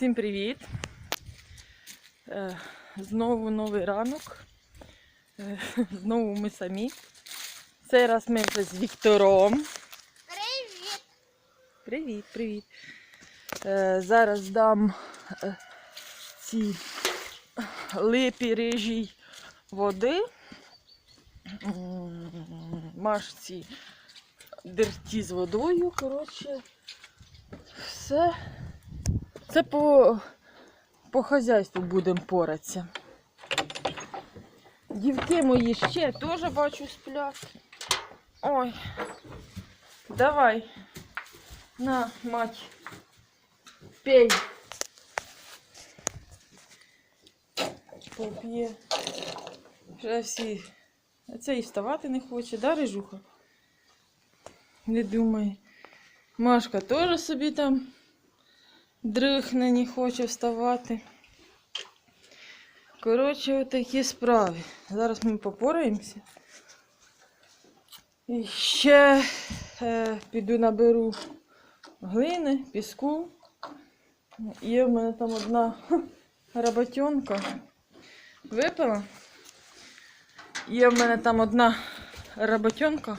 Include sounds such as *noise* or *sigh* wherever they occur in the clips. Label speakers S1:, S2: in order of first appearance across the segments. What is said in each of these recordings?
S1: Всім привіт! Е, Знову новий ранок. Е, Знову ми самі. Цей раз ми вже з Віктором.
S2: Привіт!
S1: Привіт, привіт. Е, Зараз дам ці липі рижій води. Машці дерті з водою, коротше. Все. Це по, по хазяйству будемо поратися. Дівки мої ще теж бачу сплять. Ой. Давай. На, мать. Пей. Поп'є. Вже всі. А це і вставати не хоче, да, Рижуха? Не думай. Машка теж собі там дрихне, не хоче вставати. Коротше, отакі справи. Зараз ми попораємося. І ще е, піду наберу глини, піску. Є в мене там одна роботенка. Випила. Є в мене там одна роботенка.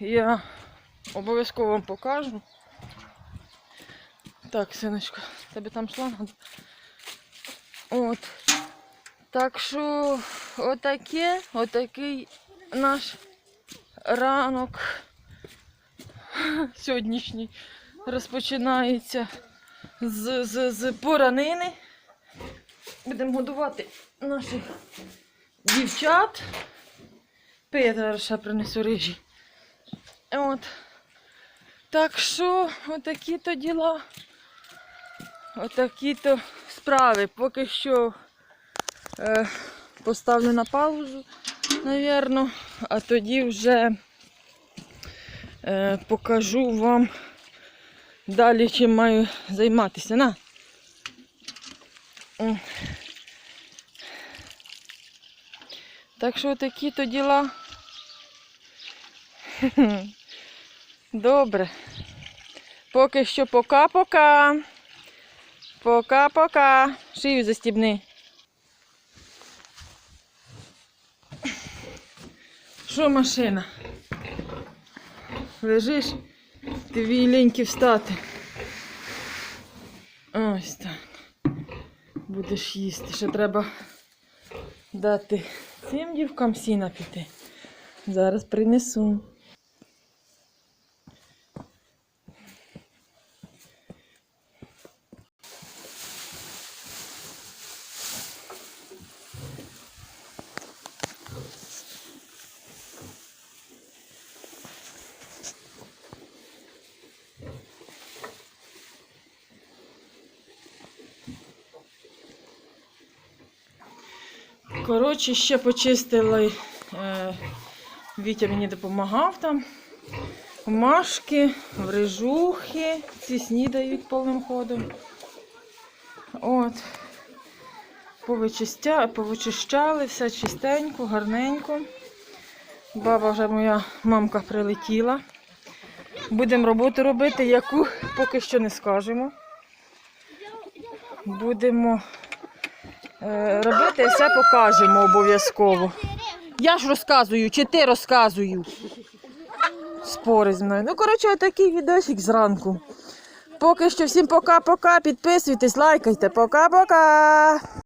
S1: Я обов'язково вам покажу. Так, синочка, тебе там шланг. От. Так що отаке, отакий наш ранок сьогоднішній розпочинається з, з, з поранини. Будемо годувати наших дівчат. Зараз ще принесу рижі. От. Так що, отакі то діла. Отакі то справи. Поки що е, поставлю на паузу, навірно, а тоді вже е, покажу вам далі, чим маю займатися. На. Так що такі то діла. *laughs* Добре. Поки що пока-пока. Пока-пока. Шию застібни. Що машина? Лежиш, твій ліньки встати. Ось так. Будеш їсти. Ще треба дати цим дівкам сіна піти. Зараз принесу. Коротше, ще почистили. Е, Вітя мені допомагав там. Машки, врижухи, ці снідають повним ходом. От. Повичищали, все чистенько, гарненько. Баба вже моя мамка прилетіла. Будемо роботу робити, яку поки що не скажемо. Будемо робити, все покажемо обов'язково. Я ж розказую, чи ти розказую. Спори з мною. Ну, коротше, отакий відосик зранку. Поки що всім пока-пока. Підписуйтесь, лайкайте. Пока-пока.